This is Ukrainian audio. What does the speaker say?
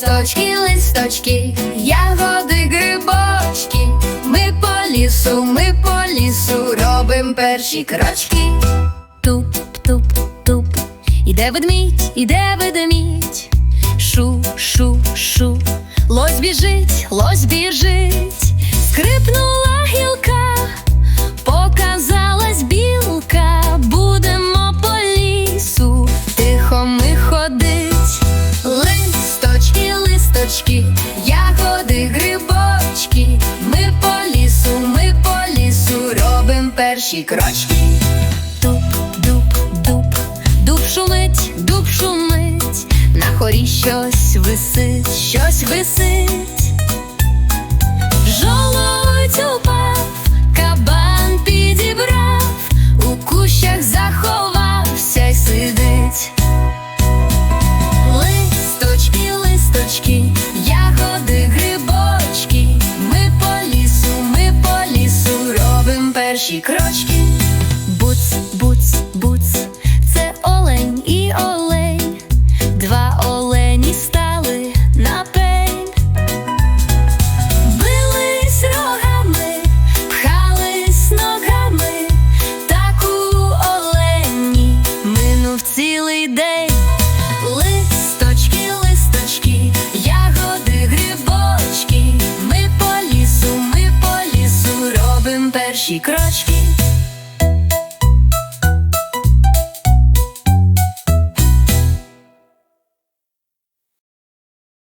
Листочки, листочки, ягоди, грибочки. Ми по лісу, ми по лісу робим перші крочки. Туп, туп, туп. Іде ведмідь, іде ведмідь. Шу, шу, шу. Лось біжить, лось біжить. Перші крочки. Дуб, дуб, дуб, дуб шумить, дуб шумить, на хорі щось висить, щось висить. Перші крочки. Буц, буц, буц, це олень і олень. Два олені стали на пень. Бились рогами, пхались ногами, так у олені минув цілий день. перші крачки.